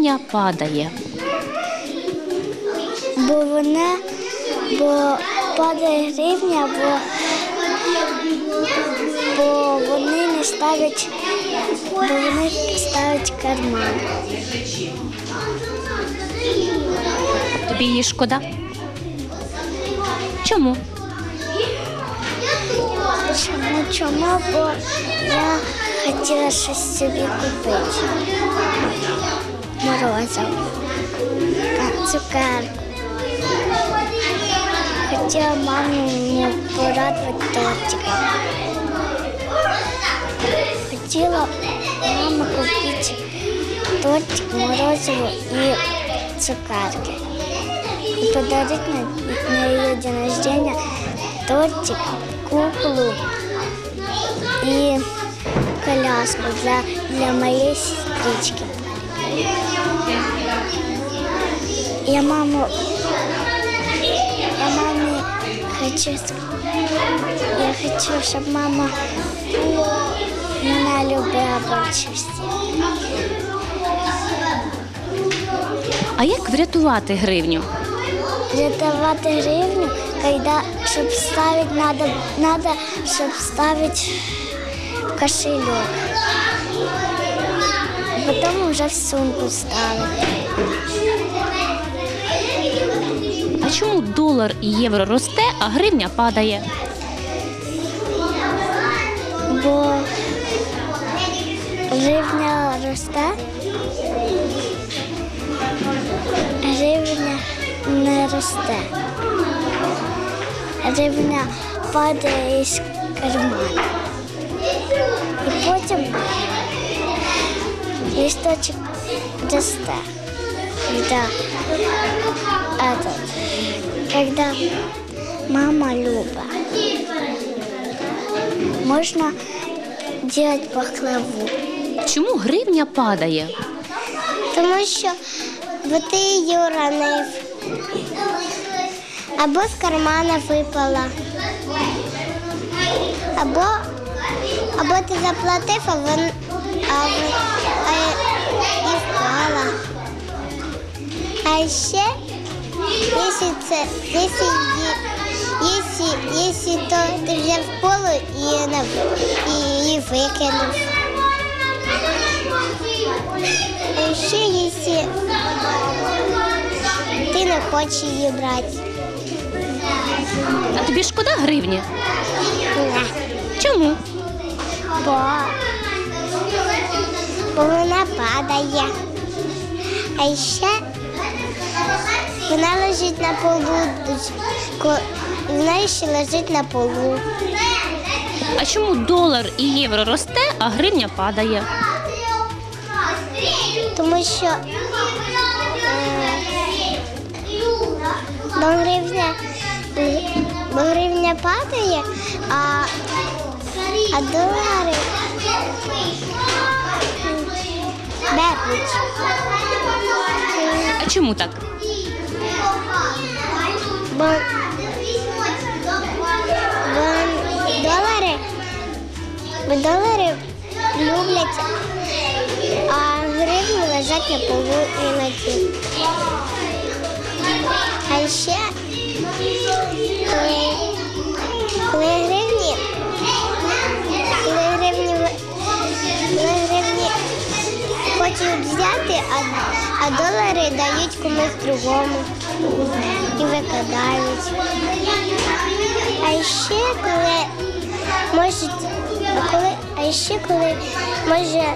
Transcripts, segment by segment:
гривня падає? Бо вона, бо падає гривня, бо, бо вони не ставлять, бо вони ставлять карман. Тобі її шкода? Чому? Чому чому? Бо я хотіла щось собі купити. Морозиво. Та Цукерку. Хотіла маму порадувати тортиком. Хотіла маму купити тортик, морозиво і цукерки. И подарить на, на ее день рождения тортик, куклу и коляску для, для моей сестрички. Я маму, я маме хочу, с- я хочу, чтобы мама меня любила больше всех. А як врятувати гривню? Рятовать гривню, когда, чтобы ставить, надо, надо, чтобы ставить в кошелек. Потом уже в сумку ставить. А чому долар і євро росте, а гривня падає? Бо гривня росте, гривня не росте. Гривня падає із карману. І потім листочок росте. Когда, этот, когда мама любит. Можна делать пахлаву. Чому гривня падає? Тому що бо ти її уронив. Або з кармана випала. Або, або ти заплатив, а вон А ще, якщо це, якщо, її- якщо, якщо то ти взяв в полу і, на- і, і викинув. А ще якщо ти не хочеш її брати. А тобі шкода гривні? Не. Чому? Бо, бо вона падає. А ще вона лежить на полу. ко- Вона ще лежить на полу. А чому долар і євро росте, а гривня падає? Тому що е, бо гривня, бо гривня падає, а, а долари беруть. А чому так? Долари, долари люблять, а гривні лежать на полу іноді. А ще, коли, коли гривні, коли гривні, коли гривні хочуть взяти, а, а долари дають комусь другому і викидають. А ще коли можуть, а коли, а ще коли може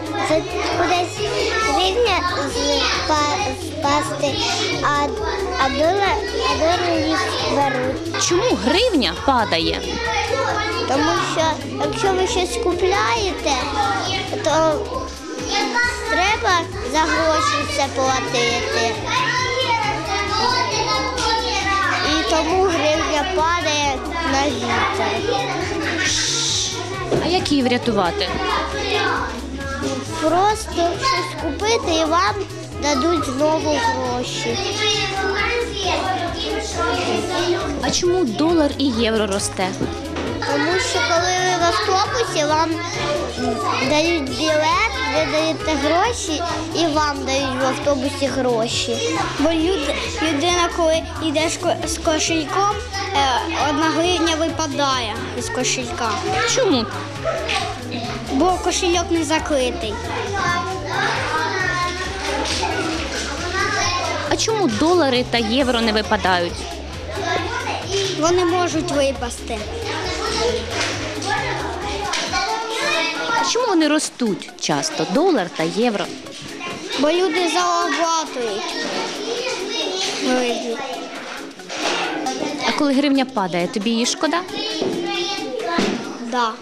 кудись гривня впа- впасти, а, а долар, а долар їх беруть. Чому гривня падає? Тому що якщо ви щось купляєте, то треба за гроші це платити. Падає на вітер. А як її врятувати? Просто щось купити і вам дадуть знову гроші. А чому долар і євро росте? Тому що коли ви в автобусі, вам дають білет, ви даєте гроші і вам дають в автобусі гроші. Бо люд, людина, коли йде з з кошельком, е, одна гривня випадає із кошелька, Чому? бо кошельок не закритий. А чому долари та євро не випадають? Вони можуть випасти. Чому вони ростуть часто? Долар та євро? Бо люди заробляють. А коли гривня падає, тобі її шкода? Да.